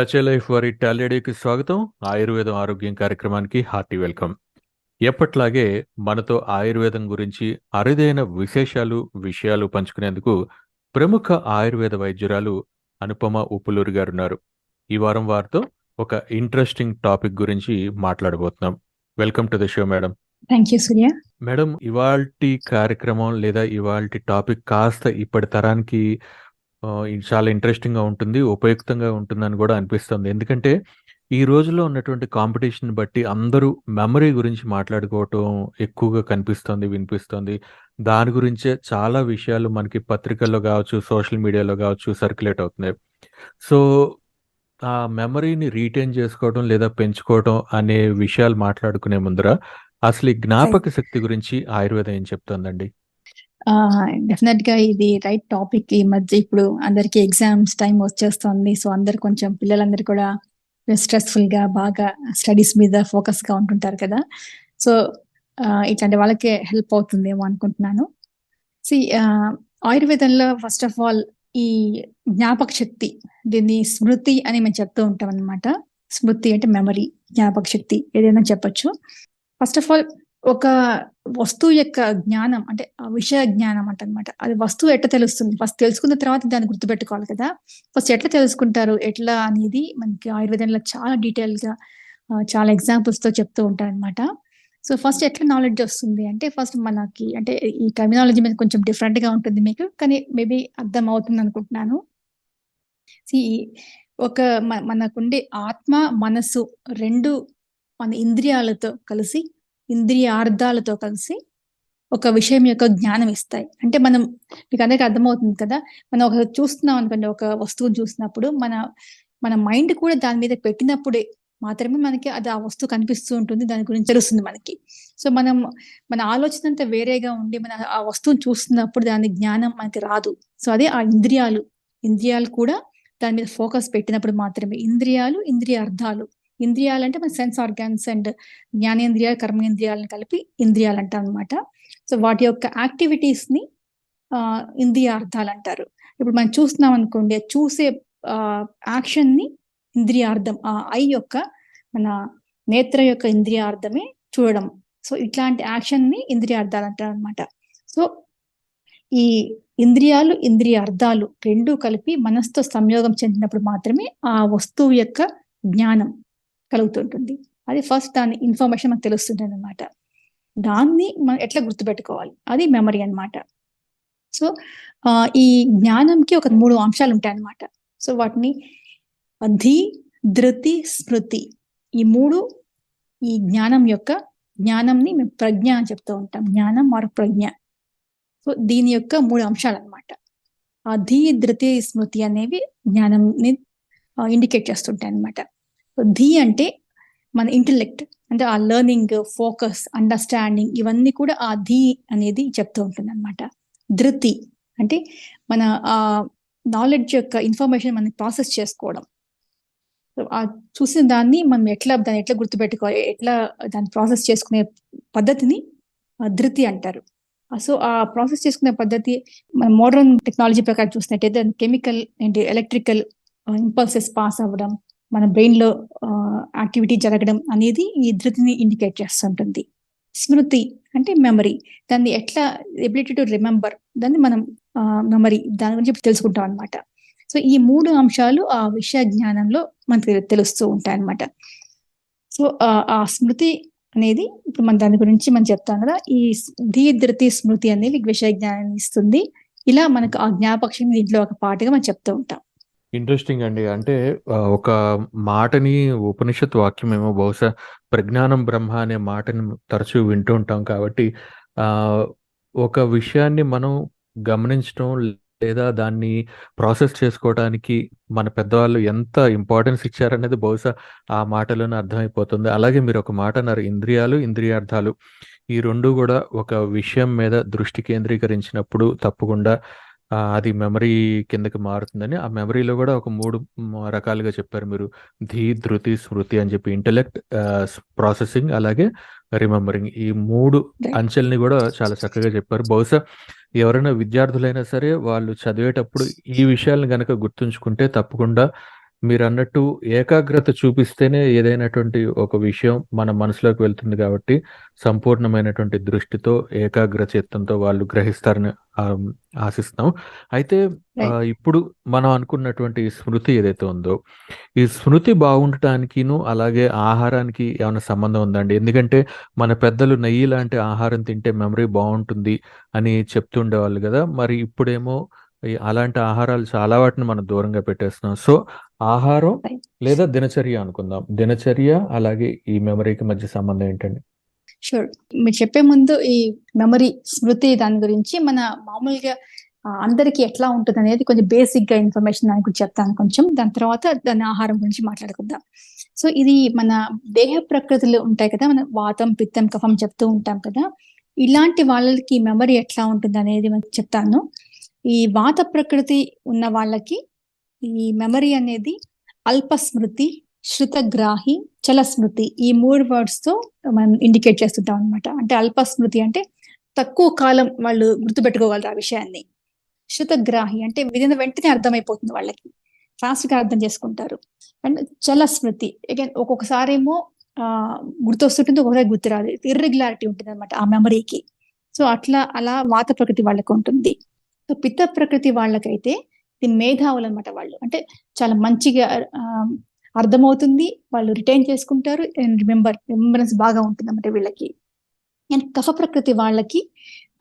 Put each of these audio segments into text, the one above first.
Touch life వారి టాలీడీకి స్వాగతం. ఆయుర్వేదం ఆరోగ్యం కార్యక్రమానికి హార్టీ వెల్కమ్. ఎప్పట్లాగే మనతో ఆయుర్వేదం గురించి అరుదైన విశేషాలు విషయాలు పంచుకునేందుకు ప్రముఖ ఆయుర్వేద వైద్యురాలు అనుపమ ఉప్పులూరి గారు ఉన్నారు ఈ వారం వారితో ఒక ఇంట్రెస్టింగ్ టాపిక్ గురించి మాట్లాడబోతున్నాం. Welcome to the show madam. Thank you Surya madam ఇవాల్టి కార్యక్రమం లేదా ఇవాల్టి టాపిక్ కాస్త ఇప్పటి తరానికి చాలా ఇంట్రెస్టింగ్గా ఉంటుంది ఉపయుక్తంగా ఉంటుందని కూడా అనిపిస్తుంది. ఎందుకంటే ఈ రోజుల్లో ఉన్నటువంటి కాంపిటీషన్ బట్టి అందరూ మెమరీ గురించి మాట్లాడుకోవటం ఎక్కువగా కనిపిస్తుంది వినిపిస్తుంది. దాని గురించే చాలా విషయాలు మనకి పత్రికల్లో కావచ్చు సోషల్ మీడియాలో కావచ్చు సర్క్యులేట్ అవుతున్నాయి. సో ఆ మెమరీని రీటైన్ చేసుకోవడం లేదా పెంచుకోవడం అనే విషయాలు మాట్లాడుకునే ముందర అసలు ఈ జ్ఞాపక శక్తి గురించి ఆయుర్వేదం ఏం చెప్తుందండి? డెఫినెట్గా ఇది రైట్ టాపిక్ ఈ మధ్య ఇప్పుడు అందరికి ఎగ్జామ్స్ టైం వచ్చేస్తుంది. సో అందరు కొంచెం పిల్లలందరూ కూడా స్ట్రెస్ఫుల్గా బాగా స్టడీస్ మీద ఫోకస్గా ఉంటుంటారు కదా. సో ఇట్లాంటి వాళ్ళకే హెల్ప్ అవుతుందేమో అనుకుంటున్నాను. సి ఆయుర్వేదంలో ఫస్ట్ ఆఫ్ ఆల్ ఈ జ్ఞాపక శక్తి దీన్ని స్మృతి అని మేము చెప్తూ ఉంటాం అనమాట స్మృతి అంటే మెమరీ జ్ఞాపక శక్తి ఏదైనా చెప్పొచ్చు. ఫస్ట్ ఆఫ్ ఆల్ ఒక వస్తువు యొక్క జ్ఞానం అంటే ఆ విషయ జ్ఞానం అంటనమాట. అది వస్తువు ఎట్లా తెలుస్తుంది? ఫస్ట్ తెలుసుకున్న తర్వాత దాన్ని గుర్తుపెట్టుకోవాలి కదా. ఫస్ట్ ఎట్లా తెలుసుకుంటారు? ఎట్లా అనేది మనకి ఆయుర్వేదంలో చాలా డీటెయిల్గా చాలా ఎగ్జాంపుల్స్తో చెప్తూ ఉంటారు అనమాట సో ఫస్ట్ ఎట్లా నాలెడ్జ్ వస్తుంది? అంటే ఫస్ట్ మనకి అంటే ఈ టర్మినాలజీ మీద కొంచెం డిఫరెంట్గా ఉంటుంది మీకు కానీ మేబీ అర్థం అవుతుంది అనుకుంటున్నాను. ఒక మనకుండే ఆత్మ మనసు రెండు మన ఇంద్రియాలతో కలిసి ఇంద్రియార్థాలతో కలిసి ఒక విషయం యొక్క జ్ఞానం ఇస్తాయి. అంటే మనం మీకు అందరికీ అర్థమవుతుంది కదా మనం ఒక చూస్తున్నాం అనుకోండి ఒక వస్తువును చూసినప్పుడు మన మన మైండ్ కూడా దాని మీద పెట్టినప్పుడే మాత్రమే మనకి అది ఆ వస్తువు కనిపిస్తూ ఉంటుంది దాని గురించి తెలుస్తుంది మనకి. సో మనం మన ఆలోచన అంతా వేరేగా ఉండి మన ఆ వస్తువును చూస్తున్నప్పుడు దాని జ్ఞానం మనకి రాదు. సో అదే ఆ ఇంద్రియాలు. ఇంద్రియాలు కూడా దాని మీద ఫోకస్ పెట్టినప్పుడు మాత్రమే. ఇంద్రియాలు ఇంద్రియ అర్థాలు. ఇంద్రియాలు అంటే మన సెన్స్ ఆర్గాన్స్ అండ్ జ్ఞానేంద్రియాలు కర్మేంద్రియాలను కలిపి ఇంద్రియాలు అంటాం అనమాట సో వాటి యొక్క యాక్టివిటీస్ని ఆ, ఇంద్రియ అర్థాలు అంటారు ఇప్పుడు మనం చూస్తున్నాం అనుకోండి ఆ చూసే యాక్షన్ని ఇంద్రియార్థం ఆ ఐ యొక్క మన నేత్ర యొక్క ఇంద్రియార్థమే చూడడం. సో ఇట్లాంటి యాక్షన్ని ఇంద్రియార్థాలు అంటారు అనమాట సో ఈ ఇంద్రియాలు ఇంద్రియ అర్థాలు రెండు కలిపి మనస్తో సంయోగం చెందినప్పుడు మాత్రమే ఆ వస్తువు యొక్క జ్ఞానం కలుగుతుంటుంది. అది ఫస్ట్ దాని ఇన్ఫర్మేషన్ మనకు తెలుస్తుంటుంది అనమాట దాన్ని మనం ఎట్లా గుర్తుపెట్టుకోవాలి? అది మెమరీ అన్నమాట. సో ఈ జ్ఞానంకి ఒక మూడు అంశాలు ఉంటాయి అన్నమాట సో వాటిని ధి ధృతి స్మృతి ఈ మూడు ఈ జ్ఞానం యొక్క జ్ఞానంని మేము ప్రజ్ఞ అని చెప్తూ ఉంటాం. జ్ఞానం మరియు ప్రజ్ఞ. సో దీని యొక్క మూడు అంశాలు అన్నమాట ఆ ధి ధృతి స్మృతి అనేవి జ్ఞానంని ఇండికేట్ చేస్తుంటాయి అన్నమాట ధి అంటే మన ఇంటెలెక్ట్ అంటే ఆ లెర్నింగ్ ఫోకస్ అండర్స్టాండింగ్ ఇవన్నీ కూడా ఆ ధి అనేది చెప్తూ ఉంటుంది అనమాట ధృతి అంటే మన ఆ నాలెడ్జ్ యొక్క ఇన్ఫర్మేషన్ మనం ప్రాసెస్ చేసుకోవడం. ఆ చూసిన దాన్ని మనం ఎట్లా దాన్ని ఎట్లా గుర్తుపెట్టుకోవాలి ఎట్లా దాన్ని ప్రాసెస్ చేసుకునే పద్ధతిని ధృతి అంటారు. సో ఆ ప్రాసెస్ చేసుకునే పద్ధతి మన మోడర్న్ టెక్నాలజీ ప్రకారం చూసినట్టయితే chemical and electrical impulses pass అవ్వడం మన బ్రెయిన్లో యాక్టివిటీ జరగడం అనేది ఈ ధృతిని ఇండికేట్ చేస్తుంటుంది స్మృతి అంటే మెమరీ. దాన్ని ఎట్లా ఎబిలిటీ టు రిమెంబర్ దాన్ని మనం మెమరీ దాని గురించి తెలుసుకుంటాం అనమాట సో ఈ మూడు అంశాలు ఆ విషయ జ్ఞానంలో మనకి తెలుస్తూ ఉంటాయి అనమాట సో ఆ- స్మృతి అనేది ఇప్పుడు మన దాని గురించి మనం చెప్తాం కదా ఈ ధీధృతి స్మృతి అనేది విషయ జ్ఞానాన్ని ఇస్తుంది. ఇలా మనకు ఆ జ్ఞాపక్షం దీంట్లో ఒక పాటగా మనం చెప్తూ ఉంటాం. ఇంట్రెస్టింగ్ అండి. అంటే ఒక మాటని ఉపనిషత్ వాక్యం ఏమో బహుశా ప్రజ్ఞానం బ్రహ్మ అనే మాటని తరచూ వింటూ ఉంటాం కాబట్టి ఆ ఒక విషయాన్ని మనం గమనించడం లేదా దాన్ని ప్రాసెస్ చేసుకోవడానికి మన పెద్దవాళ్ళు ఎంత ఇంపార్టెన్స్ ఇచ్చారనేది బహుశా ఆ మాటలోనే అర్థమైపోతుంది. అలాగే మీరు ఒక మాట అన్నారు ఇంద్రియాలు ఇంద్రియార్థాలు. ఈ రెండు కూడా ఒక విషయం మీద దృష్టి కేంద్రీకరించినప్పుడు తప్పకుండా ఆ, అది మెమరీ కిందకి మారుతుందని. ఆ మెమరీలో కూడా ఒక మూడు రకాలుగా చెప్పారు మీరు. ధీ ధృతి స్మృతి అని చెప్పి ఇంటెలెక్ట్ ప్రాసెసింగ్ అలాగే రిమెంబరింగ్. ఈ మూడు. అంచెల్ని కూడా చాలా చక్కగా చెప్పారు. బహుశా ఎవరైనా విద్యార్థులైనా సరే వాళ్ళు చదివేటప్పుడు ఈ విషయాలను గనక గుర్తుంచుకుంటే తప్పకుండా మీరన్నట్టు ఏకాగ్రత చూపిస్తేనే ఏదైనటువంటి ఒక విషయం మన మనసులోకి వెళ్తుంది కాబట్టి సంపూర్ణమైనటువంటి దృష్టితో ఏకాగ్ర చిత్తంతో వాళ్ళు గ్రహిస్తారని ఆశిస్తాం. అయితే. ఇప్పుడు మనం అనుకున్నటువంటి స్మృతి ఏదైతే ఉందో ఈ స్మృతి బాగుండటానికిను అలాగే ఆహారానికి ఏమైనా సంబంధం ఉందండి? ఎందుకంటే మన పెద్దలు నెయ్యి లాంటి ఆహారం తింటే మెమరీ బాగుంటుంది అని చెప్తుండేవాళ్ళు కదా. మరి ఇప్పుడేమో అలాంటి ఆహారాలు చాలా వాటిని మనం దూరంగా పెట్టేస్తున్నాం. సో ఆహారం. లేదా దినచర్య అనుకుందాం. దినచర్య అలాగే ఈ మెమరీకి మధ్య సంబంధం ఏంటండి? షూర్ మీరు చెప్పే ముందు ఈ మెమరీ స్మృతి దాని గురించి మన మామూలుగా అందరికీ ఎట్లా ఉంటుంది అనేది కొంచెం బేసిక్గా ఇన్ఫర్మేషన్ దాని గురించి చెప్తాను కొంచెం. దాని తర్వాత దాని ఆహారం గురించి మాట్లాడుకుందాం. సో ఇది మన దేహ ప్రకృతులు ఉంటాయి కదా మన వాతం పిత్తం కఫం చెప్తూ ఉంటాం కదా. ఇలాంటి వాళ్ళకి మెమరీ ఎట్లా ఉంటుంది అనేది చెప్తాను. ఈ వాత ప్రకృతి ఉన్న వాళ్ళకి ఈ మెమరీ అనేది అల్ప స్మృతి శృతగ్రాహి చల స్మృతి ఈ మూడు వర్డ్స్తో మనం ఇండికేట్ చేస్తుంటాం అనమాట అంటే అల్ప స్మృతి అంటే తక్కువ కాలం వాళ్ళు గుర్తుపెట్టుకోగలరు ఆ విషయాన్ని. శృతగ్రాహి అంటే విదిన వెంటనే అర్థమైపోతుంది వాళ్ళకి. ఫాస్ట్గా అర్థం చేసుకుంటారు. అండ్ చల స్మృతి అగైన్ ఒక్కొక్కసారి ఏమో ఆ గుర్తొస్తుంటుంది ఒకసారి గుర్తురాదు. ఇర్రెగ్యులారిటీ ఉంటుంది అనమాట ఆ మెమరీకి సో అట్లా అలా వాత ప్రకృతి వాళ్ళకి ఉంటుంది. సో పిత్త ప్రకృతి వాళ్ళకైతే ఇది మేధావులు అనమాట వాళ్ళు. అంటే చాలా మంచిగా ఆ, అర్థమవుతుంది. వాళ్ళు రిటైన్ చేసుకుంటారు. అండ్ రిమెంబర్ రిమెంబరెన్స్ బాగా ఉంటుంది అన్నమాట వీళ్ళకి. అండ్ కఫ ప్రకృతి వాళ్ళకి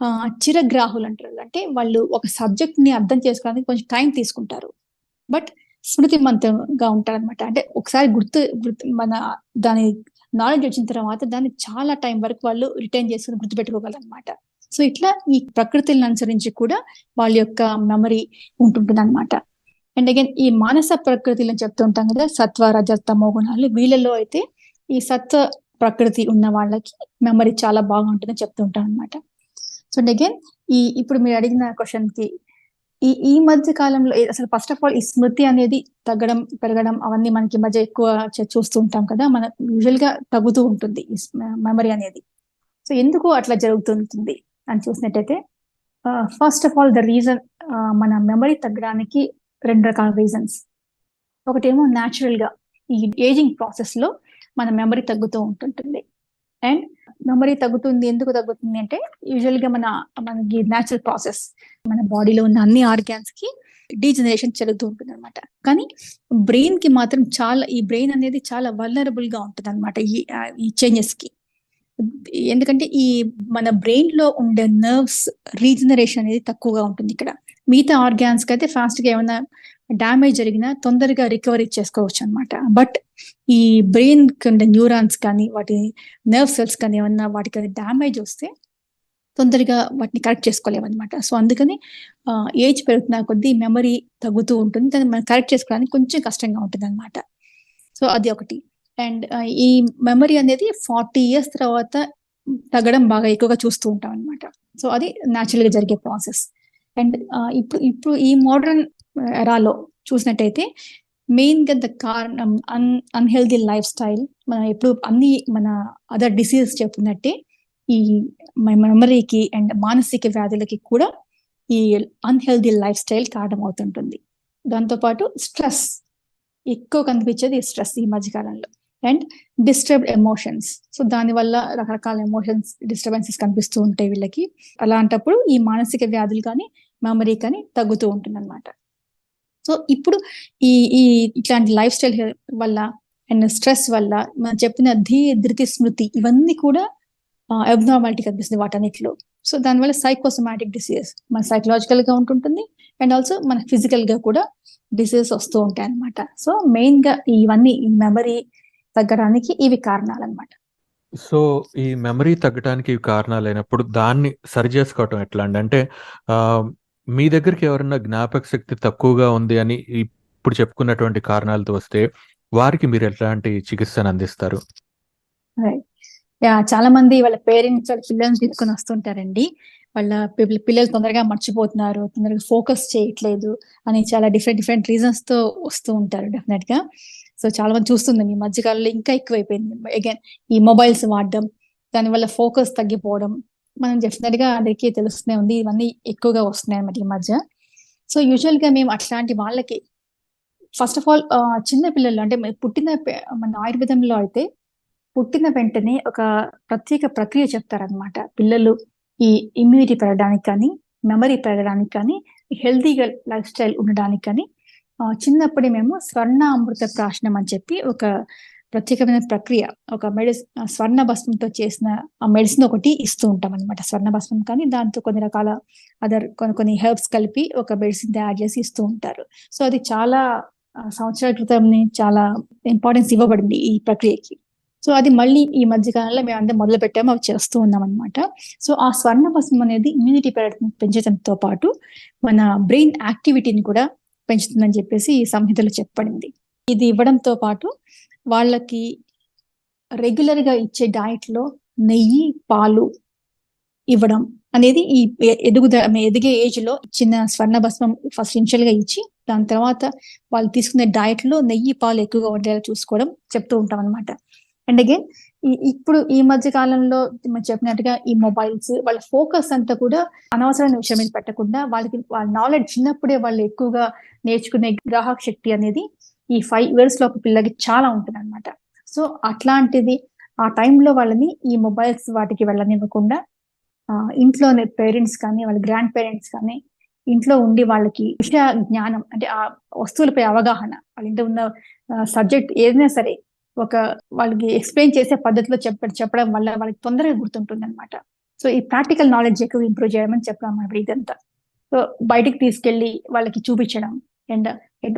ఆ, చిరగ్రాహులు అంటారు అంటే వాళ్ళు ఒక సబ్జెక్ట్ని అర్థం చేసుకోవడానికి కొంచెం టైం తీసుకుంటారు. బట్ స్మృతిమంతంగా ఉంటారు అనమాట అంటే ఒకసారి గుర్తు గుర్తు మన దాని నాలెడ్జ్ వచ్చిన తర్వాత దాన్ని చాలా టైం వరకు వాళ్ళు రిటైన్ చేసుకుని గుర్తుపెట్టుకోగలరు అనమాట సో ఇట్లా ఈ ప్రకృతిని అనుసరించి కూడా వాళ్ళ యొక్క మెమరీ ఉంటుంటుంది అనమాట అండ్ అగైన్ ఈ మానస ప్రకృతిలో చెప్తూ ఉంటాం కదా సత్వ రజ తమో గుణాలు వీళ్ళలో అయితే ఈ సత్వ ప్రకృతి ఉన్న వాళ్ళకి మెమరీ చాలా బాగుంటుందని చెప్తూ ఉంటాం అనమాట సో అగైన్ ఈ ఇప్పుడు మీరు అడిగిన క్వశ్చన్కి ఈ ఈ మధ్య కాలంలో అసలు ఫస్ట్ ఆఫ్ ఆల్ ఈ స్మృతి అనేది తగ్గడం పెరగడం అవన్నీ మనకి మధ్య ఎక్కువ చూస్తూ ఉంటాం కదా మన యూజువల్గా తగ్గుతూ ఉంటుంది ఈ మెమరీ అనేది. సో ఎందుకు అట్లా జరుగుతుంటుంది? అని చూసినట్టయితే first of all the reason మన మెమరీ తగ్గడానికి రెండు రకాల రీజన్స్ ఒకటేమో న్యాచురల్గా ఈ ఏజింగ్ ప్రాసెస్లో మన మెమరీ తగ్గుతూ ఉంటుంటుంది. అండ్ మెమరీ తగ్గుతుంది ఎందుకు తగ్గుతుంది అంటే యూజువల్గా మన మనకి న్యాచురల్ ప్రాసెస్ మన బాడీలో ఉన్న అన్ని ఆర్గాన్స్కి డీజనరేషన్ జరుగుతూ ఉంటుంది అనమాట కానీ బ్రెయిన్కి మాత్రం చాలా ఈ బ్రెయిన్ అనేది చాలా వల్నరబుల్గా ఉంటుంది అనమాట ఈ ఈ చేంజెస్కి. ఎందుకంటే ఈ మన బ్రెయిన్లో ఉండే నర్వ్స్ రీజనరేషన్ అనేది తక్కువగా ఉంటుంది ఇక్కడ. మిగతా ఆర్గాన్స్కి అయితే ఫాస్ట్గా ఏమైనా డ్యామేజ్ జరిగినా తొందరగా రికవరీ చేసుకోవచ్చు అనమాట బట్ ఈ బ్రెయిన్ ఉండే న్యూరాన్స్ కానీ వాటి నర్వ్ సెల్స్ కానీ ఏమన్నా వాటికి డ్యామేజ్ వస్తే తొందరగా వాటిని కరెక్ట్ చేసుకోలేము అనమాట సో అందుకని ఏజ్ పెరుగుతున్న కొద్దీ మెమరీ తగ్గుతూ ఉంటుంది. దాన్ని మనం కరెక్ట్ చేసుకోవడానికి కొంచెం కష్టంగా ఉంటుంది అనమాట సో అది ఒకటి. అండ్ ఈ మెమరీ అనేది ఫార్టీ ఇయర్స్ తర్వాత తగ్గడం బాగా ఎక్కువగా చూస్తూ ఉంటాం అనమాట సో అది న్యాచురల్గా జరిగే ప్రాసెస్. అండ్ ఇప్పుడు ఇప్పుడు ఈ మోడర్న్ ఎరాలో చూసినట్టయితే మెయిన్గా ద కారణం అన్ అన్హెల్దీ లైఫ్ స్టైల్ మనం ఎప్పుడు అన్ని మన అదర్ డిసీజెస్ చెప్పుకున్నట్టే ఈ మెమరీకి అండ్ మానసిక వ్యాధులకి కూడా ఈ అన్హెల్దీ లైఫ్ స్టైల్ కారణం అవుతుంటుంది దాంతోపాటు స్ట్రెస్ ఎక్కువ కనిపించేది స్ట్రెస్ ఈ మధ్యకాలంలో. And disturbed emotions. సో దానివల్ల రకరకాల ఎమోషన్స్ డిస్టర్బెన్సెస్ కనిపిస్తూ ఉంటాయి వీళ్ళకి. అలాంటప్పుడు ఈ మానసిక వ్యాధులు కానీ మెమరీ కానీ తగ్గుతూ ఉంటుంది అనమాట సో ఇప్పుడు ఈ ఈ ఇట్లాంటి లైఫ్ స్టైల్ వల్ల అండ్ స్ట్రెస్ వల్ల మనం చెప్పిన ధీ ధృతి స్మృతి ఇవన్నీ కూడా అబ్నార్మాలిటీ కనిపిస్తుంది వాటన్నిటిలో. సో దానివల్ల సైకోసమాటిక్ డిసీజెస్ మన సైకలాజికల్గా ఉంటుంటుంది అండ్ ఆల్సో మన ఫిజికల్గా కూడా డిసీజెస్ వస్తూ ఉంటాయి అనమాట సో మెయిన్గా ఇవన్నీ ఈ మెమరీ తగ్గడానికి ఇవి కారణాలు అనమాట సో ఈ మెమరీ తగ్గడానికి ఇవి కారణాలైనప్పుడు దాన్ని సరి చేసుకోవటం ఎట్లా అండి అంటే మీ దగ్గరికి ఎవరైనా జ్ఞాపక శక్తి తక్కువగా ఉంది అని ఇప్పుడు చెప్పుకున్నటువంటి కారణాలతో వస్తే వారికి మీరు ఎట్లాంటి చికిత్సను అందిస్తారు? చాలా మంది వాళ్ళ పేరెంట్స్ వాళ్ళ పిల్లల్ని తీసుకొని వస్తుంటారండి. వాళ్ళ పిల్ల- పిల్లలు తొందరగా మర్చిపోతున్నారు తొందరగా ఫోకస్ చేయట్లేదు అని చాలా డిఫరెంట్ డిఫరెంట్ రీజన్స్తో వస్తూ ఉంటారు డెఫినెట్గా సో చాలా మంది చూస్తుందండి ఈ మధ్యకాలంలో ఇంకా ఎక్కువైపోయింది. అగైన్ ఈ మొబైల్స్ వాడడం దానివల్ల ఫోకస్ తగ్గిపోవడం మనం డెఫినెట్ అందరికీ తెలుస్తూనే ఉంది. ఇవన్నీ ఎక్కువగా వస్తున్నాయి అన్నమాట ఈ మధ్య. సో యూజువల్గా మేము అట్లాంటి వాళ్ళకి ఫస్ట్ ఆఫ్ ఆల్ చిన్న పిల్లలు అంటే పుట్టిన మన ఆయుర్వేదంలో అయితే పుట్టిన వెంటనే ఒక ప్రత్యేక ప్రక్రియ చెప్తారనమాట పిల్లలు ఈ ఇమ్యూనిటీ పెరగడానికి కానీ మెమరీ పెరగడానికి కానీ హెల్తీగా లైఫ్ స్టైల్ ఉండడానికి కానీ చిన్నప్పుడే మేము స్వర్ణ అమృత ప్రాశనం అని చెప్పి ఒక ప్రత్యేకమైన ప్రక్రియ ఒక మెడిసిన్ స్వర్ణ భస్మంతో చేసిన ఆ మెడిసిన్ ఒకటి ఇస్తూ ఉంటాం అనమాట స్వర్ణ భస్మం కానీ దాంతో కొన్ని రకాల అదర్ కొన్ని కొన్ని హెర్బ్స్ కలిపి ఒక మెడిసిన్ తయారు చేసి ఇస్తూ ఉంటారు. సో అది చాలా సంవత్సరాల క్రితం చాలా ఇంపార్టెన్స్ ఇవ్వబడింది ఈ ప్రక్రియకి. సో అది మళ్ళీ ఈ మధ్య కాలంలో మేము అందరం మొదలు పెట్టాము అవి చేస్తూ ఉన్నాం అనమాట సో ఆ స్వర్ణ భస్మం అనేది ఇమ్యూనిటీ పెంచడంతో పాటు మన బ్రెయిన్ యాక్టివిటీని కూడా పెంచుతుందని చెప్పేసి ఈ సంహితలో చెప్పబడింది. ఇది ఇవ్వడంతో పాటు వాళ్ళకి రెగ్యులర్గా ఇచ్చే డైట్లో నెయ్యి పాలు ఇవ్వడం అనేది ఈ ఎదుగుద ఎదిగే ఏజ్లో చిన్న స్వర్ణ భస్మం ఫస్ట్ ఇనిషియల్గా ఇచ్చి దాని తర్వాత వాళ్ళు తీసుకునే డైట్లో నెయ్యి పాలు ఎక్కువగా ఉండేలా చూసుకోవడం చెప్తూ ఉంటాం అనమాట అండ్ అగైన్ ఇప్పుడు ఈ మధ్య కాలంలో మనం చెప్పినట్టుగా ఈ మొబైల్స్ వాళ్ళ ఫోకస్ అంతా కూడా అనవసరమైన విషయం మీద పెట్టకుండా వాళ్ళకి వాళ్ళ నాలెడ్జ్ చిన్నప్పుడే వాళ్ళు ఎక్కువగా నేర్చుకునే గ్రాహక శక్తి అనేది ఈ ఫైవ్ ఇయర్స్ లోపు పిల్లలకి చాలా ఉంటుంది అనమాట సో అట్లాంటిది ఆ టైంలో వాళ్ళని ఈ మొబైల్స్ వాటికి వెళ్ళనివ్వకుండా ఆ, ఇంట్లోనే పేరెంట్స్ కానీ వాళ్ళ గ్రాండ్ పేరెంట్స్ కానీ ఇంట్లో ఉండి వాళ్ళకి విషయ జ్ఞానం అంటే ఆ వస్తువులపై అవగాహన వాళ్ళ ఇంట్లో ఉన్న సబ్జెక్ట్ ఏదైనా సరే ఒక వాళ్ళకి ఎక్స్ప్లెయిన్ చేసే పద్ధతిలో చెప్ప చెప్పడం వల్ల వాళ్ళకి తొందరగా గుర్తుంటుంది అనమాట సో ఈ ప్రాక్టికల్ నాలెడ్జ్ ఎక్కువ ఇంప్రూవ్ చేయడం అని మనం ఇదంతా సో బయటికి తీసుకెళ్ళి వాళ్ళకి చూపించడం అండ్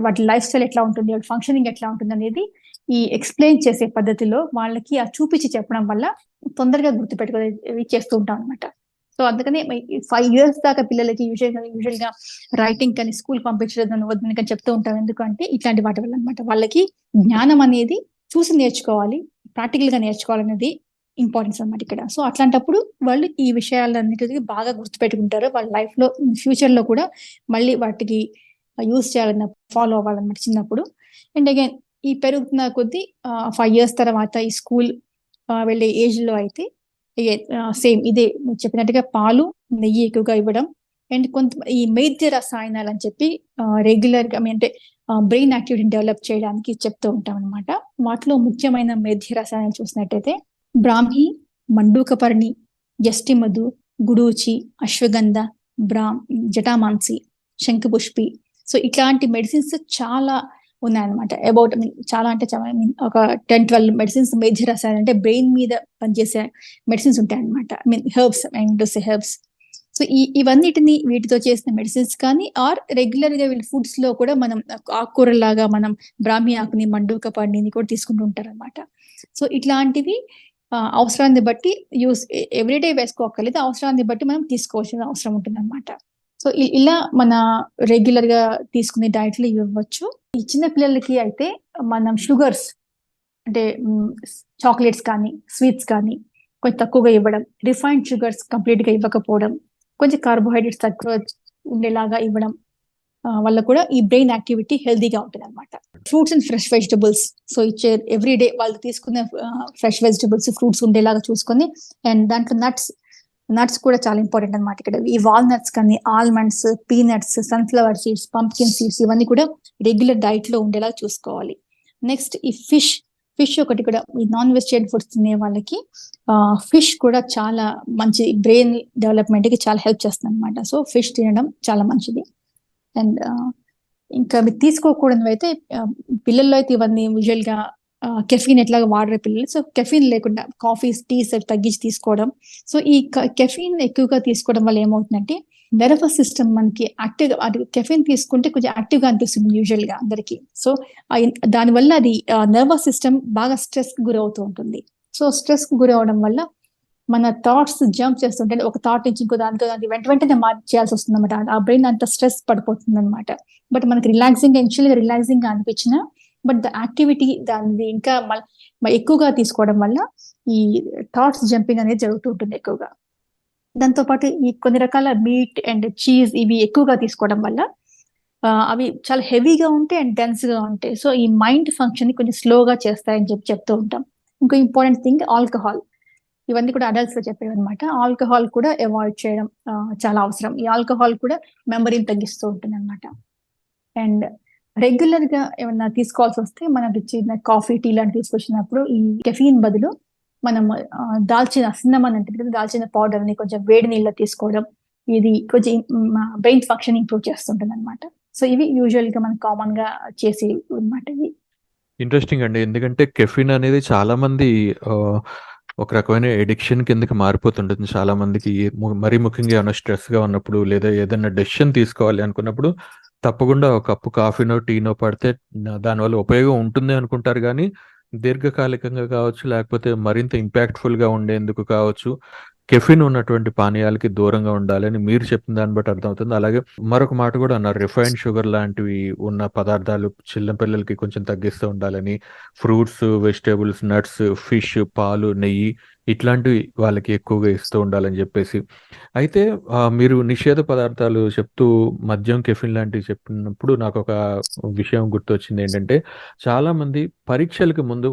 వాటి లైఫ్ స్టైల్ ఎట్లా ఉంటుంది వాళ్ళ ఫంక్షనింగ్ ఎట్లా ఉంటుంది అనేది ఈ ఎక్స్ప్లెయిన్ చేసే పద్ధతిలో వాళ్ళకి ఆ చూపించి చెప్పడం వల్ల తొందరగా గుర్తుపెట్టుకునేవి చేస్తూ ఉంటాం అనమాట సో అందుకనే ఫైవ్ ఇయర్స్ దాకా పిల్లలకి యూజువల్ యూజువల్గా రైటింగ్ కానీ స్కూల్ పంపించడం వద్దని కానీ చెప్తూ ఉంటాం. ఎందుకంటే ఇట్లాంటి వాటి వల్ల అనమాట వాళ్ళకి జ్ఞానం అనేది చూసి నేర్చుకోవాలి ప్రాక్టికల్గా నేర్చుకోవాలనేది ఇంపార్టెన్స్ అన్నమాట ఇక్కడ. సో అట్లాంటప్పుడు వాళ్ళు ఈ విషయాలన్నిటికీ బాగా గుర్తుపెట్టుకుంటారు. వాళ్ళ లైఫ్లో ఫ్యూచర్లో కూడా మళ్ళీ వాటికి యూస్ చేయాలన్న ఫాలో అవ్వాలన్నమాట చిన్నప్పుడు. అండ్ అగైన్ ఈ పెరుగుతున్న కొద్దీ ఫైవ్ ఇయర్స్ తర్వాత ఈ స్కూల్ వెళ్ళే ఏజ్లో అయితే సేమ్ ఇదే చెప్పినట్టుగా పాలు నెయ్యి ఎక్కువగా ఇవ్వడం అండ్ కొంత ఈ మైద్య రసాయనాలు అని చెప్పి రెగ్యులర్గా అంటే బ్రెయిన్ యాక్టివిటీని డెవలప్ చేయడానికి చెప్తూ ఉంటాం అనమాట వాటిలో ముఖ్యమైన మేధ్య రసాయనాలు చూసినట్టయితే బ్రాహ్మి మండూకపర్ణి జస్టిమధు గుడూచి అశ్వగంధ బ్రామ్ జటామాన్సి శంఖపుష్పి. సో ఇట్లాంటి మెడిసిన్స్ చాలా ఉన్నాయన్నమాట. అబౌట్ మీన్ చాలా అంటే చాలా మీన్ ఒక టెన్ ట్వెల్వ్ మెడిసిన్స్ మేజర్ రసాయన అంటే బ్రెయిన్ మీద పనిచేసే మెడిసిన్స్ ఉంటాయి అనమాట I mean herbs and herbs so ఈ ఇవన్నిటిని వీటితో చేసిన మెడిసిన్స్ కానీ ఆర్ రెగ్యులర్గా వీళ్ళ ఫుడ్స్లో కూడా మనం ఆకుకూరలాగా మనం బ్రాహ్మీ ఆకుని మండూక పండిని కూడా తీసుకుంటూ ఉంటారు అనమాట సో ఇట్లాంటివి ఆ, అవసరాన్ని బట్టి యూస్ ఎవ్రీడే వేసుకోకర్లేదు అవసరాన్ని బట్టి మనం తీసుకోవాల్సిన అవసరం ఉంటుంది అనమాట సో ఇలా మన రెగ్యులర్గా తీసుకునే డైట్లో ఇవ్వచ్చు ఈ చిన్న పిల్లలకి అయితే మనం షుగర్స్ అంటే చాక్లెట్స్ కానీ స్వీట్స్ కానీ కొంచెం తక్కువగా ఇవ్వడం రిఫైన్డ్ షుగర్స్ కంప్లీట్గా ఇవ్వకపోవడం కొంచెం కార్బోహైడ్రేట్స్ తక్కువ ఉండేలాగా ఇవ్వడం వల్ల కూడా ఈ బ్రెయిన్ యాక్టివిటీ హెల్దీగా ఉంటుంది అనమాట fruits and fresh vegetables so ఇచ్చే ఎవ్రీ డే వాళ్ళు తీసుకునే ఫ్రెష్ వెజిటబుల్స్ ఫ్రూట్స్ ఉండేలాగా చూసుకొని అండ్ దాంట్లో నట్స్ నట్స్ కూడా చాలా ఇంపార్టెంట్ అన్నమాట ఇక్కడ. ఈ వాల్నట్స్ కానీ almonds peanuts sunflower seeds pumpkin seeds ఇవన్నీ కూడా రెగ్యులర్ డైట్లో ఉండేలా చూసుకోవాలి. నెక్స్ట్ ఈ ఫిష్ ఫిష్ ఒకటి కూడా ఈ నాన్ వెజిటేరియన్ ఫుడ్స్ తినే వాళ్ళకి ఫిష్ కూడా చాలా మంచి బ్రెయిన్ డెవలప్మెంట్కి చాలా హెల్ప్ చేస్తుంది అనమాట సో ఫిష్ తినడం చాలా మంచిది. అండ్ ఇంకా మీరు తీసుకోకూడదు అయితే పిల్లల్లో అయితే ఇవన్నీ యూజువల్గా కెఫీన్ ఎట్లాగా వాడరే పిల్లలు. సో కెఫీన్ లేకుండా కాఫీస్ టీస్ అవి తగ్గించి తీసుకోవడం. సో ఈ కెఫీన్ ఎక్కువగా తీసుకోవడం వల్ల ఏమవుతుందంటే నర్వస్ సిస్టమ్ మనకి యాక్టివ్ అది కెఫిన్ తీసుకుంటే కొంచెం యాక్టివ్గా అనిపిస్తుంది యూజువల్గా అందరికి. సో దానివల్ల అది నర్వస్ సిస్టమ్ బాగా స్ట్రెస్కి గురవుతూ ఉంటుంది. సో స్ట్రెస్కి గురవడం వల్ల మన థాట్స్ జంప్ చేస్తుంటే ఒక థాట్ నుంచి ఇంకో దానికి దానికి వెంట వెంటనే మార్చేయాల్సి వస్తుంది అనమాట ఆ బ్రెయిన్ అంత స్ట్రెస్ పడిపోతుంది అనమాట బట్ మనకి రిలాక్సింగ్ యాక్చువల్ రిలాక్సింగ్గా అనిపించిన బట్ ద యాక్టివిటీ దాన్ని ఇంకా ఎక్కువగా తీసుకోవడం వల్ల ఈ థాట్స్ జంపింగ్ అనేది జరుగుతూ ఉంటుంది ఎక్కువగా. దాంతో పాటు ఈ కొన్ని రకాల మీట్ అండ్ చీజ్ ఇవి ఎక్కువగా తీసుకోవడం వల్ల అవి చాలా హెవీగా ఉంటాయి అండ్ డెన్స్గా ఉంటాయి. సో ఈ మైండ్ ఫంక్షన్ కొంచెం స్లోగా చేస్తాయని చెప్పి చెప్తూ ఉంటాం. ఇంకో ఇంపార్టెంట్ థింగ్ ఆల్కహాల్ ఇవన్నీ కూడా అడల్ట్స్లో చెప్పేవి అనమాట ఆల్కహాల్ కూడా అవాయిడ్ చేయడం చాలా అవసరం. ఈ ఆల్కహాల్ కూడా మెమరీని తగ్గిస్తూ ఉంటుంది అనమాట అండ్ రెగ్యులర్గా ఏమన్నా తీసుకోవాల్సి వస్తే మనకి చిన్న కాఫీ టీ లాంటివి తీసుకొచ్చినప్పుడు ఈ కెఫీన్ బదులు మనం దాల్చిన సిన్నమన్ అంటే కదా దాల్చిన పౌడర్ని కొంచెం వేడి నీళ్ళలో తీసుకోవడం ఇది కొంచెం బ్రెయిన్ ఫంక్షన్ ఇంప్రూవ్ చేస్తుంటుంది అనమాట సో ఇవి యూజువల్గా మనం కామన్గా చేసి అనమాట ఇవి. ఇంట్రెస్టింగ్ అండి. ఎందుకంటే కెఫిన్ అనేది చాలా మంది ఒక రకమైన ఎడిక్షన్ కిందకి మారిపోతుంటుంది. చాలా మందికి మరీ ముఖ్యంగా ఏమైనా స్ట్రెస్గా ఉన్నప్పుడు లేదా ఏదైనా డెసిషన్ తీసుకోవాలి అనుకున్నప్పుడు తప్పకుండా ఒక కప్పు కాఫీనో టీనో పడితే దానివల్ల ఉపయోగం ఉంటుంది అనుకుంటారు. కానీ దీర్ఘకాలికంగా కావచ్చు లేకపోతే మరింత ఇంపాక్ట్ఫుల్గా ఉండేందుకు కావచ్చు కెఫిన్ ఉన్నటువంటి పానీయాలకి దూరంగా ఉండాలని మీరు చెప్పిన దాన్ని బట్టి అర్థమవుతుంది. అలాగే మరొక మాట కూడా అన్నారు రిఫైన్డ్ షుగర్ లాంటివి ఉన్న పదార్థాలు చిన్న పిల్లలకి కొంచెం తగ్గిస్తూ ఉండాలని ఫ్రూట్స్ వెజిటేబుల్స్ నట్స్ ఫిష్ పాలు నెయ్యి ఇట్లాంటివి వాళ్ళకి ఎక్కువగా ఇస్తూ ఉండాలని చెప్పేసి. అయితే మీరు నిషేధ పదార్థాలు చెప్తూ మద్యం కెఫిన్ లాంటివి చెప్పినప్పుడు నాకు ఒక విషయం గుర్తొచ్చింది ఏంటంటే చాలా మంది పరీక్షలకు ముందు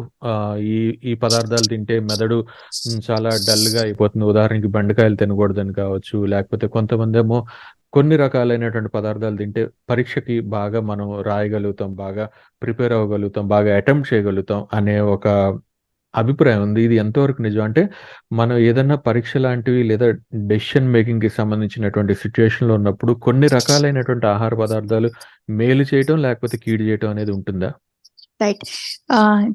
ఈ ఈ పదార్థాలు తింటే మెదడు చాలా డల్గా అయిపోతుంది. ఉదాహరణకి బండకాయలు తినకూడదని కావచ్చు లేకపోతే కొంతమంది ఏమో కొన్ని రకాలైనటువంటి పదార్థాలు తింటే పరీక్షకి బాగా మనం రాయగలుగుతాం బాగా ప్రిపేర్ అవ్వగలుగుతాం బాగా అటెంప్ట్ చేయగలుగుతాం అనే ఒక అభిప్రాయం ఉంది. ఇది ఎంతవరకు నిజం? అంటే మనం ఏదన్నా పరీక్ష లాంటివి లేదా డెసిషన్ మేకింగ్కి సంబంధించినటువంటి సిచ్యువేషన్లో ఉన్నప్పుడు కొన్ని రకాలైనటువంటి ఆహార పదార్థాలు మేలు చేయటం లేకపోతే కీడు చేయటం అనేది ఉంటుందా? రైట్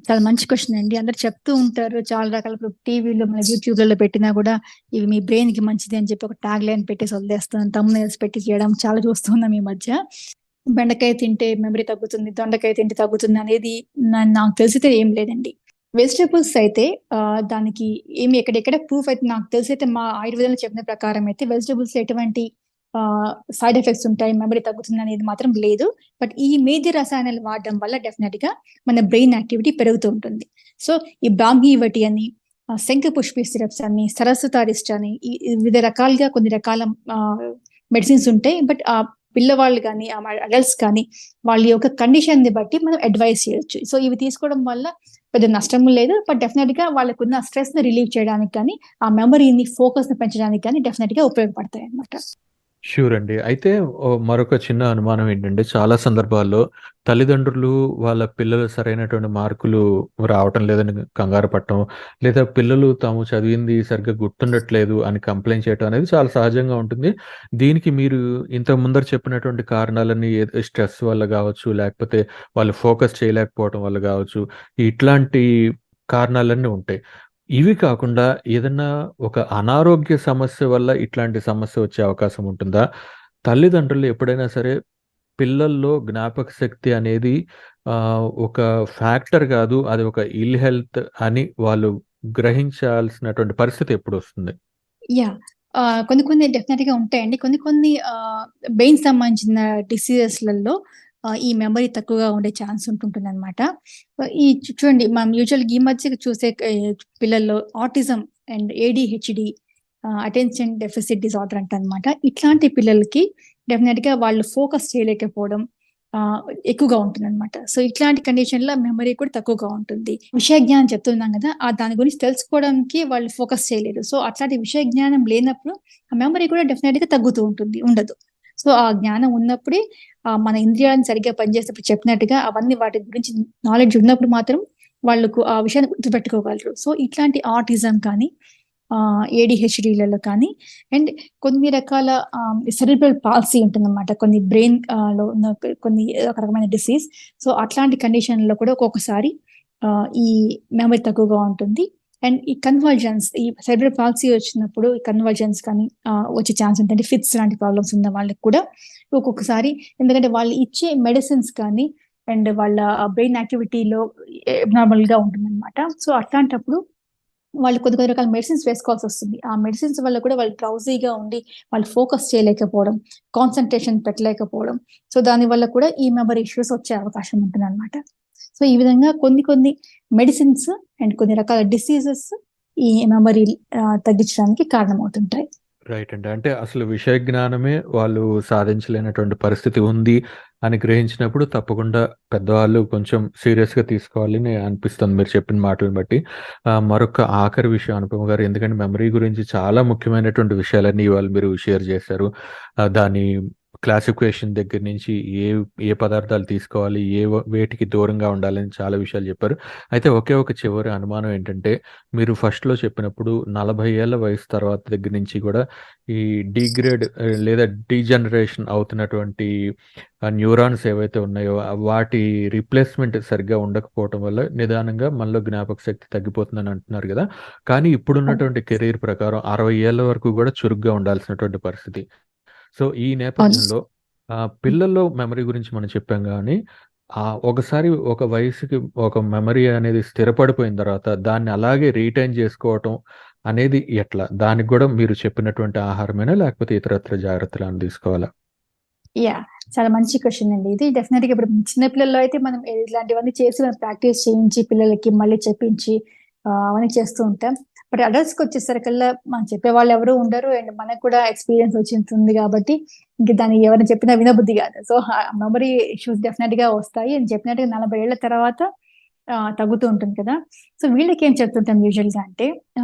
చాలా మంచి క్వశ్చన్ అండి. అందరు చెప్తూ ఉంటారు. చాలా రకాల ఇప్పుడు టీవీలో మన యూట్యూబ్లలో పెట్టినా కూడా ఇవి మీ బ్రెయిన్కి మంచిది అని చెప్పి ఒక ట్యాగ్ లైన్ పెట్టేసి వదిలేస్తాను తమ్మునేల్స్ పెట్టి చేయడం చాలా చూస్తున్నాం ఈ మధ్య. బెండకాయ తింటే మెమరీ తగ్గుతుంది దొండకాయ తింటే తగ్గుతుంది అనేది నాకు తెలిసితే ఏం లేదండి. వెజిటబుల్స్ అయితే దానికి ఏమి ఎక్కడెక్కడ ప్రూఫ్ అయితే నాకు తెలిసి అయితే మా ఆయుర్వేదంలో చెప్పిన ప్రకారం అయితే వెజిటబుల్స్ ఎటువంటి సైడ్ ఎఫెక్ట్స్ ఉంటాయి మెమరీ తగ్గుతుంది అనేది మాత్రం లేదు. బట్ ఈ మేజర్ రసాయనాలు వాడడం వల్ల డెఫినెట్గా మన బ్రెయిన్ యాక్టివిటీ పెరుగుతూ ఉంటుంది. సో ఈ బ్రాహ్మీవటి అని శంఖ పుష్పి సిరప్స్ అని సరస్వతారిస్ట్ అని ఈ వివిధ రకాలుగా కొన్ని రకాల మెడిసిన్స్ ఉంటాయి. బట్ ఆ పిల్లవాళ్ళు కానీ ఆ అడల్ట్స్ కానీ వాళ్ళ యొక్క కండిషన్ని బట్టి మనం అడ్వైస్ చేయొచ్చు. సో ఇవి తీసుకోవడం వల్ల పెద్ద నష్టం లేదు బట్ డెఫినెట్గా వాళ్ళకున్న స్ట్రెస్ని రిలీవ్ చేయడానికి కానీ ఆ మెమరీని ఫోకస్ని పెంచడానికి కానీ డెఫినెట్గా ఉపయోగపడతాయి అనమాట షూర్ అండి. అయితే మరొక చిన్న అనుమానం ఏంటంటే చాలా సందర్భాల్లో తల్లిదండ్రులు వాళ్ళ పిల్లలు సరైనటువంటి మార్కులు రావటం లేదని కంగారు పడటం లేదా పిల్లలు తాము చదివింది సరిగ్గా గుర్తుండట్లేదు అని కంప్లైంట్ చేయటం అనేది చాలా సహజంగా ఉంటుంది. దీనికి మీరు ఇంత ముందర చెప్పినటువంటి కారణాలన్నీ స్ట్రెస్ వల్ల కావచ్చు లేకపోతే వాళ్ళు ఫోకస్ చేయలేకపోవటం వల్ల కావచ్చు ఇట్లాంటి కారణాలన్నీ ఉంటాయి. ఇవి కాకుండా ఏదన్నా ఒక అనారోగ్య సమస్య వల్ల ఇట్లాంటి సమస్య వచ్చే అవకాశం ఉంటుందా? తల్లిదండ్రులు ఎప్పుడైనా సరే పిల్లల్లో జ్ఞాపక శక్తి అనేది ఆ, ఒక ఫ్యాక్టర్ కాదు అది ఒక ఇల్ హెల్త్ అని వాళ్ళు గ్రహించాల్సినటువంటి పరిస్థితి ఎప్పుడు వస్తుంది యా కొన్ని కొన్ని డెఫినెట్గా ఉంటాయండి. కొన్ని కొన్ని బెయిన్ సంబంధించిన డిసీజెస్లలో ఈ మెమరీ తక్కువగా ఉండే ఛాన్స్ ఉంటుంటుంది అనమాట ఈ చూడండి మనం యూజువల్ ఈ మధ్య చూసే పిల్లల్లో autism and ADHD attention deficit disorder అంట అనమాట ఇట్లాంటి పిల్లలకి డెఫినెట్గా వాళ్ళు ఫోకస్ చేయలేకపోవడం ఎక్కువగా ఉంటుంది అనమాట సో ఇట్లాంటి కండిషన్లో మెమరీ కూడా తక్కువగా ఉంటుంది. విషయ జ్ఞానం చెప్తున్నాం కదా ఆ దాని గురించి తెలుసుకోవడానికి వాళ్ళు ఫోకస్ చేయలేరు సో అట్లాంటి విషయ జ్ఞానం లేనప్పుడు ఆ మెమరీ కూడా డెఫినెట్గా తగ్గుతూ ఉంటుంది ఉండదు. సో ఆ జ్ఞానం ఉన్నప్పుడే ఆ మన ఇంద్రియాలను సరిగ్గా పనిచేసేప్పుడు చెప్పినట్టుగా అవన్నీ వాటి గురించి నాలెడ్జ్ ఉన్నప్పుడు మాత్రం వాళ్ళకు ఆ విషయాన్ని గుర్తుపెట్టుకోగలరు. సో ఇట్లాంటి ఆర్టిజం కానీ ఏడిహెచ్డిలలో కానీ అండ్ కొన్ని రకాల సెరిబ్రల్ పాలసీ ఉంటుందన్నమాట. కొన్ని బ్రెయిన్లో ఉన్న కొన్ని ఒక రకమైన డిసీజ్ సో అట్లాంటి కండిషన్లో కూడా ఒక్కొక్కసారి ఈ మెమరీ తక్కువగా ఉంటుంది. అండ్ ఈ కన్వర్జన్స్ ఈ సెరిబ్రల్ పాలసీ వచ్చినప్పుడు ఈ కన్వర్జన్స్ కానీ వచ్చే ఛాన్స్ ఉంటుంది. ఫిట్స్ లాంటి ప్రాబ్లమ్స్ ఉన్న వాళ్ళకి కూడా ఒక్కొక్కసారి. ఎందుకంటే వాళ్ళు ఇచ్చే మెడిసిన్స్ కానీ అండ్ వాళ్ళ బ్రెయిన్ యాక్టివిటీలో నార్మల్గా సో అట్లాంటప్పుడు వాళ్ళు కొద్ది కొద్ది రకాల మెడిసిన్స్ వేసుకోవాల్సి వస్తుంది. ఆ మెడిసిన్స్ వల్ల కూడా వాళ్ళు డ్రౌజీగా ఉండి వాళ్ళు ఫోకస్ చేయలేకపోవడం కాన్సన్ట్రేషన్ పెట్టలేకపోవడం. సో దాని వల్ల కూడా ఈ మెమరీ ఇష్యూస్ వచ్చే అవకాశం ఉంటుంది అనమాట సో ఈ విధంగా కొన్ని కొన్ని మెడిసిన్స్ అండ్ కొన్ని రకాల డిసీజెస్ ఈ మెమరీ తగ్గించడానికి కారణమవుతుంటాయి. రైట్ అండి. అంటే అసలు విషయ జ్ఞానమే వాళ్ళు సాధించలేనటువంటి పరిస్థితి ఉంది అని గ్రహించినప్పుడు తప్పకుండా పెద్దవాళ్ళు కొంచెం సీరియస్గా తీసుకోవాలని అనిపిస్తుంది మీరు చెప్పిన మాటలను బట్టి. మరొక ఆఖరి విషయం అనుపమ గారు ఎందుకంటే మెమరీ గురించి చాలా ముఖ్యమైనటువంటి విషయాలన్నీ ఇవాళ మీరు షేర్ చేశారు. దాని క్లాసిఫికేషన్ దగ్గర నుంచి ఏ ఏ పదార్థాలు తీసుకోవాలి ఏ వేటికి దూరంగా ఉండాలని చాలా విషయాలు చెప్పారు. అయితే ఒకే ఒక చివరి అనుమానం ఏంటంటే మీరు ఫస్ట్లో చెప్పినప్పుడు నలభై ఏళ్ళ వయసు తర్వాత దగ్గర నుంచి కూడా ఈ డిగ్రేడ్ లేదా డీజనరేషన్ అవుతున్నటువంటి న్యూరాన్స్ ఏవైతే ఉన్నాయో వాటి రీప్లేస్మెంట్ సరిగ్గా ఉండకపోవటం వల్ల నిదానంగా మనలో జ్ఞాపక శక్తి తగ్గిపోతుందని అంటున్నారు కదా. కానీ ఇప్పుడున్నటువంటి కెరీర్ ప్రకారం అరవై ఏళ్ళ వరకు కూడా చురుగ్గా ఉండాల్సినటువంటి పరిస్థితి. సో ఈ నేపథ్యంలో ఆ, పిల్లల్లో మెమరీ గురించి మనం చెప్పాం కానీ ఆ ఒకసారి ఒక వయసుకి ఒక మెమరీ అనేది స్థిరపడిపోయిన తర్వాత దాన్ని అలాగే రీటైన్ చేసుకోవటం అనేది ఎట్లా? దానికి కూడా మీరు చెప్పినటువంటి ఆహారమేనా? లేకపోతే ఇతరత్ర జాగ్రత్తలు అని తీసుకోవాలా? యా చాలా మంచి క్వశ్చన్ అండి. ఇది డెఫినెట్గా ఇప్పుడు చిన్న పిల్లల్లో అయితే మనం ఇలాంటివన్నీ చేసి మనం ప్రాక్టీస్ చేయించి పిల్లలకి మళ్ళీ చెప్పించి అవన్నీ చేస్తూ ఉంటాం. బట్ అడల్ట్స్కి వచ్చేసరికల్లా మనం చెప్పే వాళ్ళు ఎవరు ఉండరు అండ్ మనకు కూడా ఎక్స్పీరియన్స్ వచ్చింది కాబట్టి ఇంక దాన్ని ఎవరైనా చెప్పినా వినబుద్ధి కాదు. సో మెమరీ ఇష్యూస్ డెఫినెట్గా వస్తాయి అని చెప్పినట్టుగా నలభై ఏళ్ళ తర్వాత తగ్గుతూ ఉంటుంది కదా. సో వీళ్ళకి ఏం చెప్తుంటాం యూజువల్గా అంటే ఆ,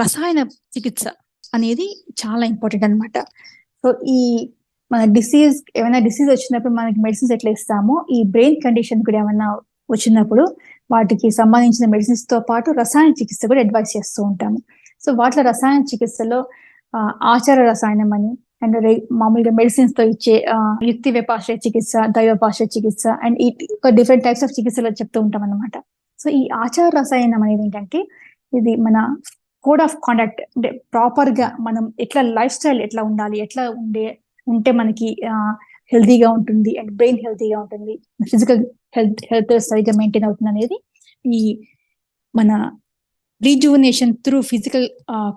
రసాయన చికిత్స అనేది చాలా ఇంపార్టెంట్ అన్నమాట. సో ఈ మన డిసీజ్ ఏమైనా డిసీజ్ వచ్చినప్పుడు మనకి మెడిసిన్స్ ఎట్లా ఇస్తామో ఈ బ్రెయిన్ కండిషన్ కూడా ఏమైనా వచ్చినప్పుడు వాటికి సంబంధించిన మెడిసిన్స్తో పాటు రసాయన చికిత్స కూడా అడ్వైస్ చేస్తూ ఉంటాము. సో వాటిలో రసాయన చికిత్సలో ఆ, ఆచార రసాయనం అని అండ్ మామూలుగా మెడిసిన్స్తో ఇచ్చే యుక్తి వ్యపాశ్రయ చికిత్స దైవపాశ్రయ చికిత్స అండ్ ఈ డిఫరెంట్ టైప్స్ ఆఫ్ చికిత్సలు చెప్తూ ఉంటాం అనమాట సో ఈ ఆచార రసాయనం అనేది ఏంటంటే ఇది మన కోడ్ ఆఫ్ కాండక్ట్ అంటే ప్రాపర్గా మనం ఎట్లా లైఫ్ స్టైల్ ఎట్లా ఉండాలి ఎట్లా ఉండే ఉంటే మనకి హెల్తీగా ఉంటుంది అండ్ బ్రెయిన్ హెల్తీగా ఉంటుంది ఫిజికల్ హెల్త్ హెల్త్ సరిగ్గా మెయింటైన్ అవుతుంది అనేది ఈ మన rejuvenation through physical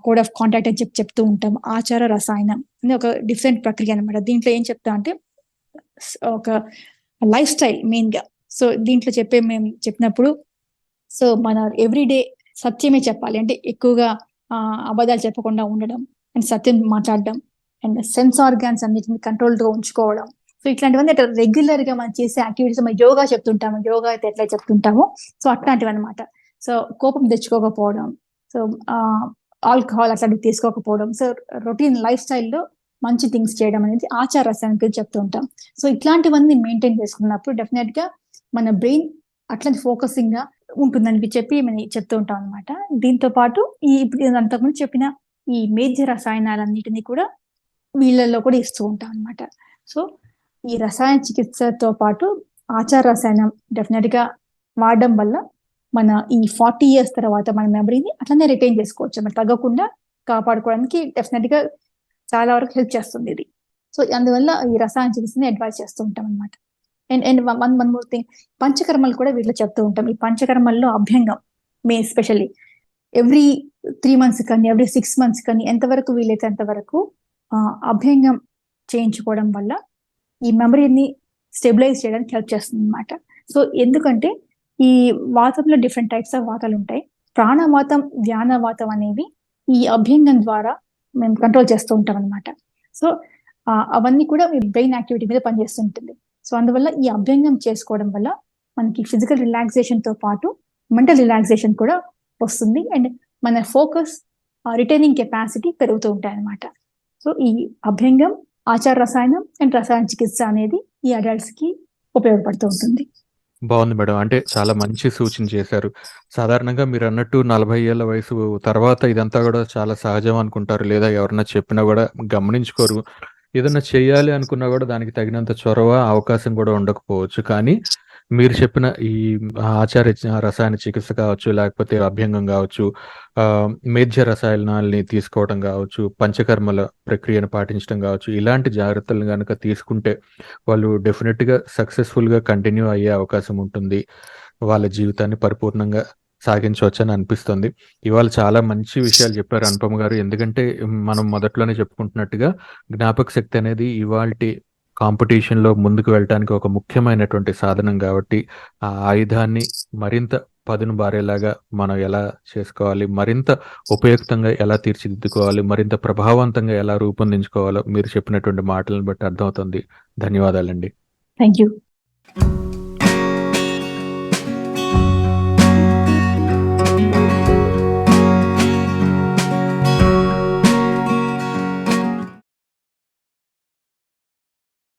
code of contact అని చెప్పి చెప్తూ ఉంటాం. ఆచార రసాయనం అని ఒక డిఫరెంట్ ప్రక్రియ అనమాట దీంట్లో ఏం చెప్తా అంటే ఒక లైఫ్ స్టైల్ మెయిన్గా సో దీంట్లో చెప్పే మేము చెప్పినప్పుడు సో మన ఎవ్రీడే సత్యమే చెప్పాలి. అంటే ఎక్కువగా అబద్ధాలు చెప్పకుండా ఉండడం అండ్ సత్యం మాట్లాడడం అండ్ సెన్స్ ఆర్గాన్స్ అన్నిటిని కంట్రోల్డ్గా ఉంచుకోవడం. సో ఇట్లాంటివన్నీ అట్లా రెగ్యులర్గా మనం చేసే యాక్టివిటీస్ మనం యోగా చెప్తుంటాము. యోగా అయితే ఎట్లా చెప్తుంటామో? సో అట్లాంటివి అనమాట సో కోపం తెచ్చుకోకపోవడం. సో ఆల్కహాల్ అట్లాంటివి తీసుకోకపోవడం. సో రొటీన్ లైఫ్ స్టైల్లో మంచి థింగ్స్ చేయడం అనేది ఆచార రసానికి చెప్తూ ఉంటాం. సో ఇట్లాంటివన్నీ మెయింటైన్ చేసుకున్నప్పుడు డెఫినెట్గా మన బ్రెయిన్ అట్లాంటి ఫోకసింగ్గా ఉంటుందని చెప్పి మనం చెప్తూ ఉంటాం అనమాట దీంతో పాటు ఈ ఇప్పుడు అంతకుముందు చెప్పిన ఈ మేధ్య రసాయనాలన్నిటినీ కూడా వీళ్ళల్లో కూడా ఇస్తూ ఉంటాం అనమాట సో ఈ రసాయన చికిత్సతో పాటు ఆచార రసాయనం డెఫినెట్గా వాడడం వల్ల మన ఈ ఫార్టీ ఇయర్స్ తర్వాత మన మెమరీని అట్లనే రిటైన్ చేసుకోవచ్చు. మనం తగ్గకుండా కాపాడుకోవడానికి డెఫినెట్గా చాలా వరకు హెల్ప్ చేస్తుంది ఇది. సో అందువల్ల ఈ రసాయన చికిత్సని అడ్వైస్ చేస్తూ ఉంటాం అనమాట and and one one more thing పంచకర్మలు కూడా వీటిలో చెప్తూ ఉంటాం. ఈ పంచకర్మల్లో అభ్యంగం may especially every three months కానీ ఎవ్రీ సిక్స్ మంత్స్ కానీ ఎంతవరకు వీలైతే అంతవరకు ఆ, అభ్యంగం చేయించుకోవడం వల్ల ఈ మెమరీని స్టెబిలైజ్ చేయడానికి హెల్ప్ చేస్తుంది అనమాట సో ఎందుకంటే ఈ వాతంలో డిఫరెంట్ టైప్స్ ఆఫ్ వాతాలు ఉంటాయి. ప్రాణవాతం ధ్యానవాతం అనేవి ఈ అభ్యంగం ద్వారా మేము కంట్రోల్ చేస్తూ ఉంటాం అనమాట సో అవన్నీ కూడా మీ బ్రెయిన్ యాక్టివిటీ మీద పనిచేస్తుంటుంది. సో అందువల్ల ఈ అభ్యంగం చేసుకోవడం వల్ల మనకి ఫిజికల్ రిలాక్సేషన్తో పాటు మెంటల్ రిలాక్సేషన్ కూడా వస్తుంది. అండ్ మన ఫోకస్ రిటైనింగ్ కెపాసిటీ పెరుగుతూ ఉంటాయి అన్నమాట సో ఈ అభ్యంగం ఆచార రసాయనం అండ్ రసాయన చికిత్స అనేది ఈ అడల్ట్స్కి ఉపయోగపడుతూ ఉంటుంది. బాగుంది మేడం. అంటే చాలా మంచి సూచన చేశారు. సాధారణంగా మీరు అన్నట్టు నలభై ఏళ్ళ వయసు తర్వాత ఇదంతా కూడా చాలా సహజం అనుకుంటారు. లేదా ఎవరన్నా చెప్పినా కూడా గమనించుకోరు. ఏదన్నా చేయాలి అనుకున్నా కూడా దానికి తగినంత చొరవ అవకాశం కూడా ఉండకపోవచ్చు. కానీ మీరు చెప్పిన ఈ ఆచార రసాయన చికిత్స కావచ్చు లేకపోతే అభ్యంగం కావచ్చు మేధ్య రసాయనాల్ని తీసుకోవడం కావచ్చు పంచకర్మల ప్రక్రియను పాటించడం కావచ్చు ఇలాంటి జాగ్రత్తలు కనుక తీసుకుంటే వాళ్ళు డెఫినెట్గా సక్సెస్ఫుల్గా కంటిన్యూ అయ్యే అవకాశం ఉంటుంది. వాళ్ళ జీవితాన్ని పరిపూర్ణంగా సాగించవచ్చని అనిపిస్తుంది. ఇవాళ చాలా మంచి విషయాలు చెప్పారు అనుపమ గారు. ఎందుకంటే మనం మొదట్లోనే చెప్పుకుంటున్నట్టుగా జ్ఞాపక శక్తి అనేది ఇవాళ కాంపిటీషన్లో ముందుకు వెళ్ళటానికి ఒక ముఖ్యమైనటువంటి సాధనం కాబట్టి ఆ ఆయుధాన్ని మరింత పదును బారేలాగా మనం ఎలా చేసుకోవాలి మరింత ఉపయుక్తంగా ఎలా తీర్చిదిద్దుకోవాలి మరింత ప్రభావవంతంగా ఎలా రూపొందించుకోవాలో మీరు చెప్పినటువంటి మాటలను బట్టి అర్థమవుతుంది. ధన్యవాదాలండి. Thank you